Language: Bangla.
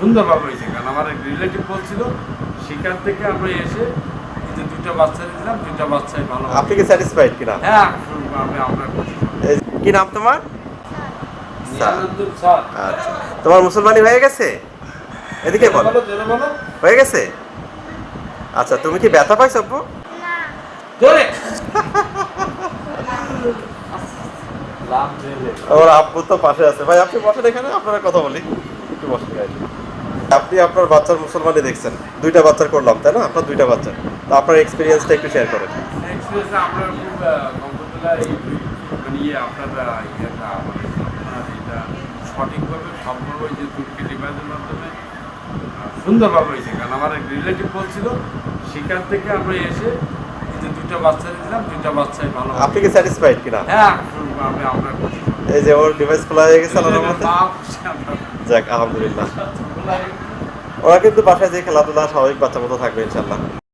সুন্দরভাবে হয়েছে কারণ আমার এক রিলেটিভ বলছিল সেখান থেকে আমরা এসে যে দুটো বাচ্চা দিলাম দুটো বাচ্চাই ভালো আপনি কি স্যাটিসফাইড কিনা? হ্যাঁ আমি আমরা কি নাম তোমার? আচ্ছা। তোমার মুসলমানি হয়ে গেছে? এদিকে বল। হয়ে গেছে? আচ্ছা তুমি কি ব্যথা পাইছো লাভ আব্বু তো পাশে আছে। ভাই আপনি বসেন এখানে আপনারা কথা বলি। একটু ভাই। আপনি আপনার বাচ্চার মুসলমানি দেখছেন। দুইটা বাচ্চার করলাম তাই না? আপনার দুইটা বাচ্চা। তো আপনার এক্সপিরিয়েন্সটা একটু শেয়ার করেন। মানে ইয়ে আপনার আহ, ইয়েটা আপনার এটা সঠিকভাবে তুর্কি ডিভাইসের মাধ্যমে সুন্দরভাবে হয়েছে। কারণ আমার এক রিলেটিভ বলছিল সেখান থেকে আমরা এসে যে দুটো বাচ্চা দিলাম বাচ্চাই ভালো আপনি কি স্যাটিসফাইড কিনা? হ্যাঁ আমি আমরা এই যে ওর ডিভাইস খোলা হয়ে গেছে আল্লাহর রহমতে। যাক আলহামদুলিল্লাহ। ওরা কিন্তু বাসায় যে খেলাধুলা স্বাভাবিক বাচ্চা মতো থাকবে ইনশাল্লাহ